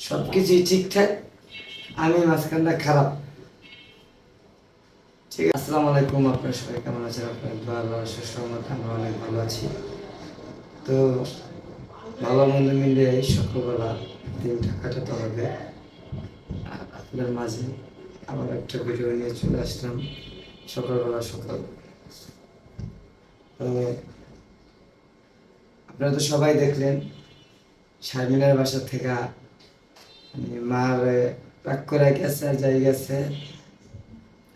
সব কিছুই ঠিকঠাক? আমি মাঝখানটা খারাপ। ঠিক আছে, আসসালামু আলাইকুম, আপনার সবাই কেমন আছেন? আপনার ভালো সুসম্মত আমরা অনেক ভালো আছি। তো, ভালো মন্দ মিলে সকালবেলা দিনটা কাটাতে হবে। আপনার মাঝে আবার একটা ভিডিও নিয়ে চলে আসলাম সকালবেলা সকাল। আপনারা তো সবাই দেখলেন, শারমিনার বাসা থেকে মার রাগ করে গেছে, আর যাই গেছে,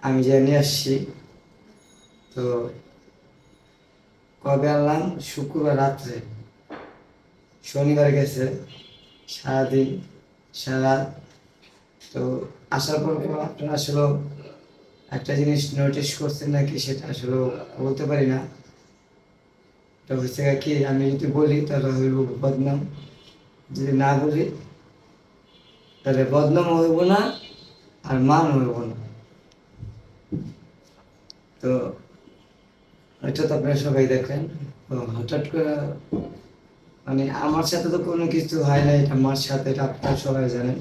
আমি যে আসছি। তো কবে আনলাম? শুক্রবার রাত্রে। শনিবার গেছে, সারাদিন সারা তো আসার পর আপনারা আসলে একটা জিনিস নোটিস করছেন নাকি সেটা আসলে বলতে পারি না। তো হচ্ছে কি, আমি যদি বলি তাহলে বদনাম। যদি না বলি তাহলে বদনাম হইব না আর মান হইব না। তো এটা তো আপনারা সবাই দেখেন। হঠাৎ করে মানে আমার সাথে তো কোনো কিছু হয় না, এটা আমার সাথে, এটা আপনারা সবাই জানেন।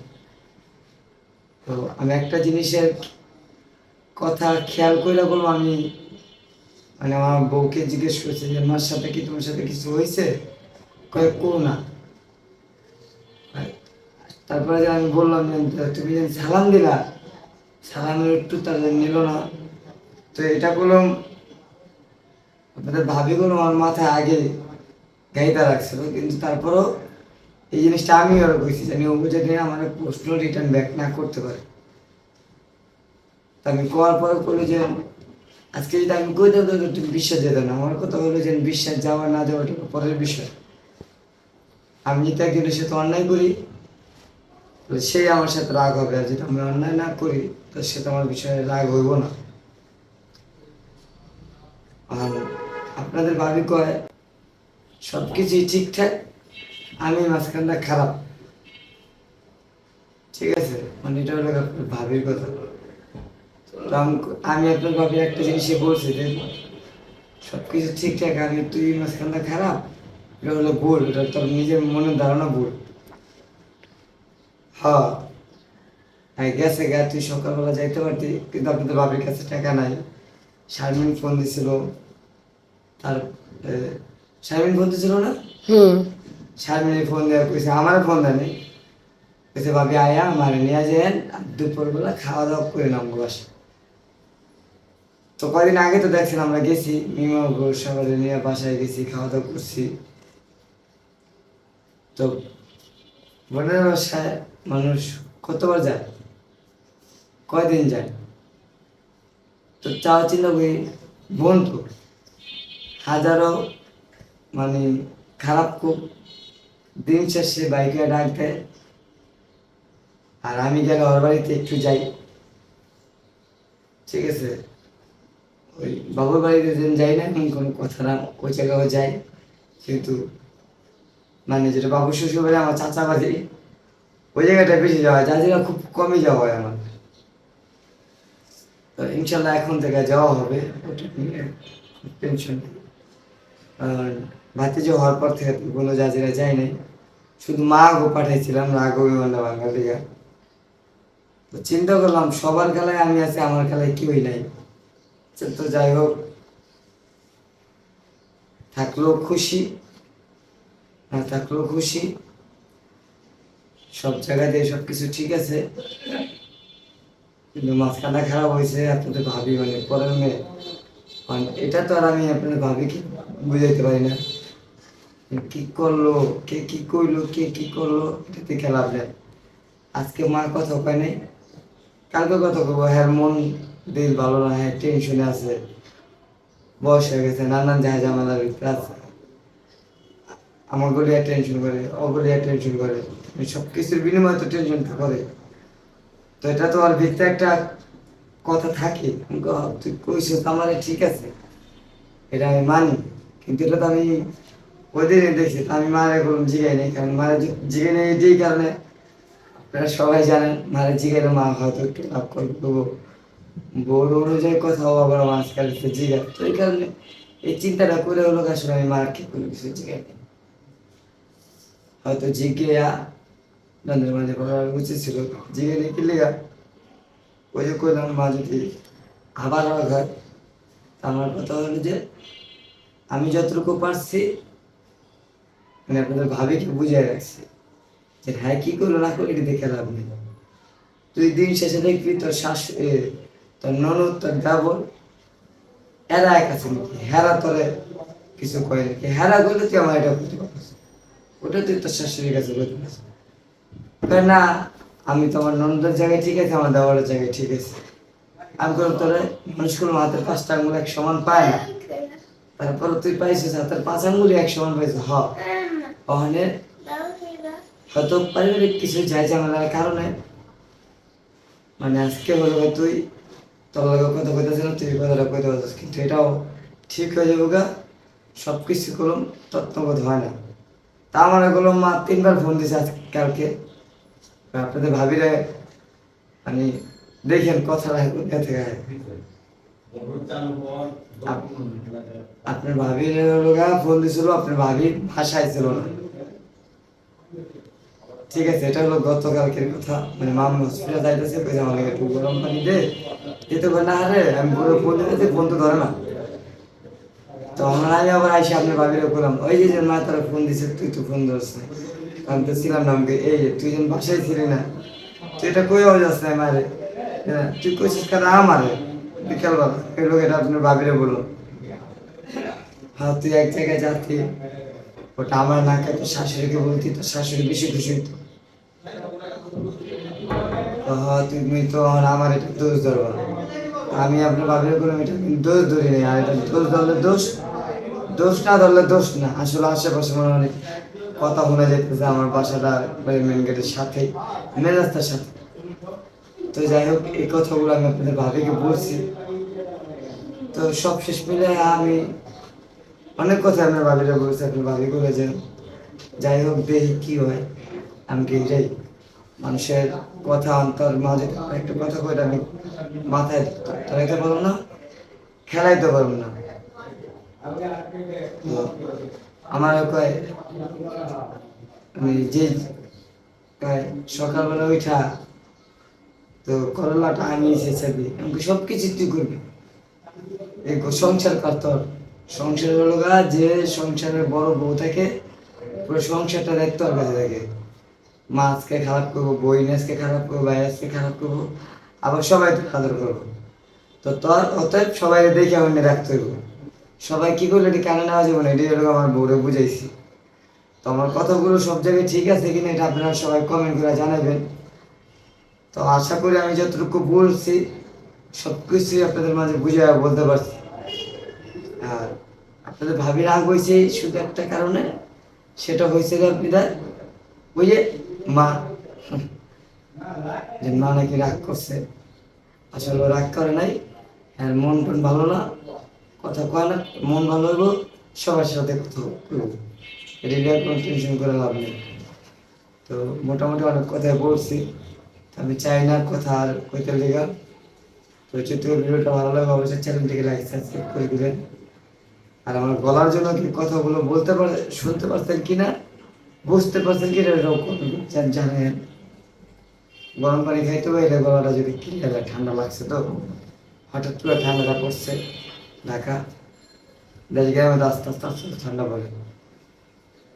তো আমি একটা জিনিসের কথা খেয়াল করে বলব, আমি মানে আমার বউকে জিজ্ঞেস করছে যে, মার সাথে কি তোমার সাথে কিছু হয়েছে কয়েক কো না। তারপরে যে আমি বললাম যে, তুমি যে সালাম দিলা, সালামের একটু তার নিল না। তো এটা করলাম। আপনাদের ভাবি কোনো আমার মাথায় আগে গাইতে রাখছিল, কিন্তু তারপরেও এই জিনিসটা আমি কইছি যে, আমি ও যদি আমার প্রশ্ন রিটার্ন ব্যাক না করতে পারে। তা আমি কোয়ার পরে করল যে, আজকে যদি আমি কই দেবো তুমি বিশ্বাস যেত না। আমার কথা হলো যে বিশ্বাস যাওয়া না যাওয়া পরের বিষয়। আমি যদি একজনের সাথে অন্যায় করি সেই আমার সাথে রাগ হবে আর যদি আমি অন্যায় না করি, তো সেটা আমার বিষয়ে রাগ হইব না। আর আপনাদের ভাবি কয় সব কিছুই ঠিকঠাক, আমি মাঝখানটা খারাপ। ঠিক আছে মানে এটা হলো ভাবির কথা। আমি- আপনার ভাবি একটা জিনিসে বলছি, যে সব কিছু ঠিকঠাক, আমি তুই মাঝখানটা খারাপ, এটা হলো ভুল, এটা তোর নিজের মনের ধারণা ভুল। হ্যাঁ। হ্যাঁ গেছে গা তুই সকালবেলা যাইতে পারতি কিন্তু আপনাদের বাবির কাছে টাকা নাই। শারমিন ফোন দিছিল। তার শারমিন ফোন দিছিল না? হুম। শারমিনের ফোন দেওয়া কইছে আমার ফোন দেয়নি। কইছে ভাবি আয়া আমার নিয়ে যেন দুপুরবেলা খাওয়া দাওয়া করে নামবো বাসা। তো কদিন আগে তো দেখছেন আমরা গেছি মিমা সবাই নিয়ে বাসায় গেছি খাওয়া দাওয়া করছি। তো বোনের বাসায় মানুষ কতবার যায়? কয়দিন যায়? তো করি, বন্ধু, হাজারো মানে খারাপ খুব দিন শেষে বাইকে ডাক দেয় আর আমি গেলে ওর বাড়িতে একটু যাই। ঠিক আছে? ওই বাবুর বাড়িতে যাই না কোনো কথা না ওই জায়গাও যাই, কিন্তু মানে যেটা বাবু শ্বশুর বাড়ি, আমার চাচা বাড়ি, ওই জায়গাটা বেশি যাওয়া হয় জায়গা খুব কমই যাওয়া হয় আমার। তো ইনশাল্লাহ এখন থেকে যাওয়া হবে, ওটা নিয়ে টেনশন আর ভাতিজি হওয়ার পর থেকে কোনো জাজিরা যাই নাই। শুধু মা গো পাঠাইছিলাম রাগ বিমানটা বাঙাল দিঘা তো চিন্তা করলাম, সবার খেলায় আমি আছি, আমার খেলায় কেউই নাই। তো যাই হোক থাকলেও খুশি। না থাকলেও খুশি। সব জায়গাতে সব কিছু ঠিক আছে। কিন্তু মাঝখানটা খারাপ হয়েছে আপনাদের ভাবি মানে পরের মেয়ে। মানে এটা তো আর আমি আপনাদের ভাবি কি বুঝাইতে পারি না। কি করল, কে কি করল কে কি করল এটা থেকে লাভ আজকে মার কথা কয় নাই। কালকে কথা কবো হ্যাঁ মন দিল ভালো না হ্যাঁ টেনশনে আছে। বয়স হয়ে গেছে, নানান জাহাজ ভিতরে আছে আমার গলিয়া টেনশন করে অগলিয়া টেনশন করে সব কিছুর বিনিময়ে তো টেনশনটা করে। তো এটা তো আর ভিতরে একটা কথা থাকে আমি কই, "হ, তুই কইছিস আমার ঠিক আছে এটা আমি মানি কিন্তু এটা তো আমি ওই দিনই দেখছি আমি মারে কোনো জিগাই নেই কারণ মারে জিগাই নেই যেই কারণে। আপনারা সবাই জানেন মারে জিগাইলে মা হয়তো একটু লাভ করবে বড় অনুযায়ী কোথাও আবার আমার আজকাল জিগা তো এই কারণে এই চিন্তাটা করে হলো আসলে আমি মারকে কোনো কিছু জিগাই হয়তো জিজ্ঞেয়া নন্দের মাঝে উচিত ছিল। জিজ্ঞেস কি লেগা? ওই যে কইলাম মা যদি আবার হয় আমার কথা হলো যে আমি যতটুকু পারছি মানে আপনাদের ভাবিকে বুঝিয়ে রাখছি যে হ্যাঁ কি করল না করল এটা দেখে লাভ নেই তুই দিন শেষে দেখবি তোর এ, তোর ননদ তোর ডাবল এরা এক আছে নাকি? হেরা তোরে কিছু কয় নাকি? হেরা করলে তুই আমার এটা করতে পারছিস ওটা তুই তোর শাশুড়ির কাছে পারছিস না? আমি তোমার ননদের জায়গায় ঠিক আছে, আমার দেওয়ারের জায়গায় ঠিক আছে। আমি করলাম তোরে মানুষগুলো হাতের পাঁচটা আঙুল এক সমান পায় না। তারপর তুই পাইছিস হাতের পাঁচ আঙুলি এক সমান পাইছিস, হ। ওখানে হয়তো পারিবারিক কিছু যাই ঝামেলার কারণে মানে আজকে গো তুই, তোর লগে কথা কইতেছিল তুই কথাটা পারছিস, কিন্তু এটাও ঠিক হয়ে যাব গা সব কিছু করলাম তত্ত্ববোধ হয় না। তা আমার এগুলো মা তিনবার ফোন দিছে আজকে, কালকে। আপনাদের ভাবিরে মানে দেখেন কথাটা কোথা থেকে। আপ- আপনার ভাবির ফোন দিছিল, আপনার ভাবির ভাষায় ছিল না। ঠিক আছে, এটা হলো গতকালকের কথা। মানে মাম হসপিটাল যাইতেছে আমার একটু গরম পানি দে। দিতে পারে না আরে আমি ফোন দিতেছি ফোন তো ধরে না। তো আমার আমি আবার আইসি আপনার ভাবিরে বললাম ওই যে যে মা তারা ফোন দিছে তুই তো ফোন ধরছ আমি তো ছিলাম না আমাকে এই তুই যেন বাসায় ছিলি না তুই এটা কই আওয়াজ আসছে আমারে হ্যাঁ, তুই কইছিস কেন আমারে? বিকালবেলা। এই লোক এটা আপনার ভাবিরে বলল। হ্যাঁ তুই এক জায়গায় যাচ্ছি ওটা আমার না খাই তোর শাশুড়িকে বলতি তোর শাশুড়ি বেশি খুশি হইতো। তো হ্যাঁ তুমি তো আর আমার এটা দোষ ধরবা আমি আপনার বাবির করলাম এটা দোষ ধরি নাই আর এটা দোষ ধরলে দোষ? দোষ না ধরলে দোষ না। আসলে আশেপাশে মনে অনেক কথা শোনা যাইতেছে আমার বাসাটা মেন গেটের সাথে মেন রাস্তার সাথে। তো যাই হোক, এই কথাগুলো আমি আপনাদের ভাবিকে বলছি। তো সব শেষ মিলে আমি অনেক কথা আমার ভাবিরা বলছি আপনি ভাবি বলেছেন যাই হোক, দেখি কি হয়। আমি কি এটাই মানুষের কথা, অন্তর, মাঝে একটা কথা কইটা আমি মাথায় ধরাইতে পারব না, খেলাইতে পারব না। আমার যে সকালবেলা উঠা তো করলাটা আমি এসেছি আমাকে সব কিছু তুই করবি। সংসার করতর সংসার হলো যে সংসারের বড় বউ থাকে, পুরো সংসারটা দায়িত্ব ওর কাছে থাকে। মা আজকে খারাপ করব, বই আজকে খারাপ করব, ভাই আজকে খারাপ করব, আবার সবাই তো আদর করব। তো তোর, অতএব সবাই দেখে আমি রাখতে হইব সবাই কি করলে? এটি কানে নেওয়া যাবে না। এটি হলো আমার বউরে বুঝাইছি। তো আমার কথাগুলো সব জায়গায় ঠিক আছে কিনা এটা আপনারা সবাই কমেন্ট করে জানাবেন। তো আশা করি আমি যতটুকু বলছি সব কিছুই আপনাদের মাঝে বুঝে বলতে পারছি। আর আপনাদের ভাবি রাগ হয়েছে শুধু একটা কারণে, সেটা হয়েছে আপনাদের ওই যে মা যে মা নাকি রাগ করছে। আসলে রাগ করে নাই। আর মন টন ভালো না। কথা কয় না, মন ভালো হইব, সবার সাথে কথা এটা কোনো টেনশন করে লাভ নেই। তো মোটামুটি অনেক কথাই বলছি। আমি চাই না কথা আর কইতে লেগা। তো ওর ভিডিওটা ভালো লাগে, অবশ্যই চ্যানেলটিকে লাইক সাবস্ক্রাইব করে দিবেন। আর আমার গলার জন্য কি কথাগুলো বলতে পারে, শুনতে পারছেন কি না বুঝতে পারছেন কি না জানেন গরম পানি খাইতে এটা গলাটা যদি হয় ঠান্ডা লাগছে তো, হঠাৎ করে ঠান্ডাটা পড়ছে। ঢাকা দেশ গ্রামে আস্তে আস্তে আস্তে আস্তে ঠান্ডা পড়ে।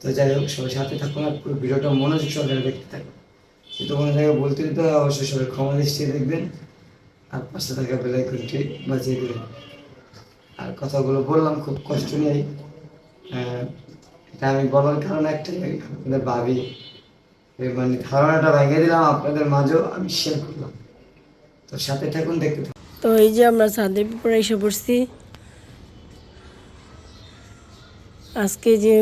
তো যাই হোক, সবাই সাথে থাকুন আর পুরো ভিডিওটা মনোযোগ সহকারে দেখতে থাকুন কিন্তু কোনো জায়গায় বলতে দিতে হয়, অবশ্যই সবাই ক্ষমা দৃষ্টি দেখবেন। আর পাশে থাকা বেলাইকনটি বাজিয়ে দেবেন। আর কথাগুলো বললাম, খুব কষ্ট নেই এটা আমি বলার কারণ একটাই আপনাদের ভাবি। মানে ধারণাটা ভেঙে দিলাম, আপনাদের মাঝেও আমি শেয়ার করলাম। তো সাথে থাকুন, দেখতে তো এই যে আমরা ছাদের এসে পড়ছি আজকে যে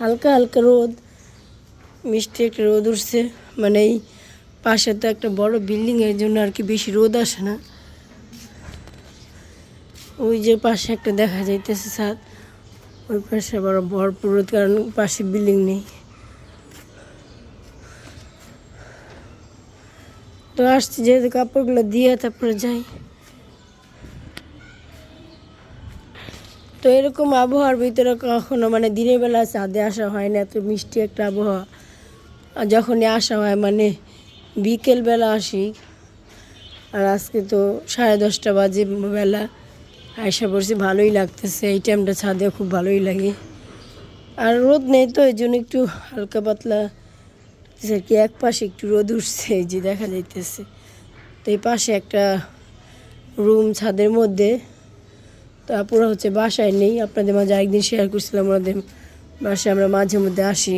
হালকা হালকা রোদ, মিষ্টি একটা রোদ উঠছে। মানে এই পাশে তো একটা বড় বিল্ডিং, এর জন্য আর কি বেশি রোদ আসে না। ওই যে পাশে একটা দেখা যাইতেছে ছাদ, ওই পাশে বড় ভরপুর রোদ, কারণ পাশে বিল্ডিং নেই। তো আসছি, যেহেতু কাপড়গুলো দিয়ে তারপরে যাই। তো এরকম আবহাওয়ার ভিতরে কখনো মানে দিনের বেলা চাঁদে আসা হয় না, এত মিষ্টি একটা আবহাওয়া। আর যখনই আসা হয় মানে বিকেলবেলা আসি, আর আজকে তো সাড়ে দশটা বাজে বেলা, আয়সা পড়ছি, ভালোই লাগতেছে। এই টাইমটা ছাদে খুব ভালোই লাগে। আর রোদ নেই তো, এই জন্য একটু হালকা পাতলা আর কি এক পাশে একটু রোদ উঠছে, এই যে দেখা যাইতেছে। তো এই পাশে একটা রুম ছাদের মধ্যে তারপরে হচ্ছে বাসায় নেই। আপনাদের মাঝে একদিন শেয়ার করছিলাম ওনাদের বাসায় আমরা মাঝে মধ্যে আসি।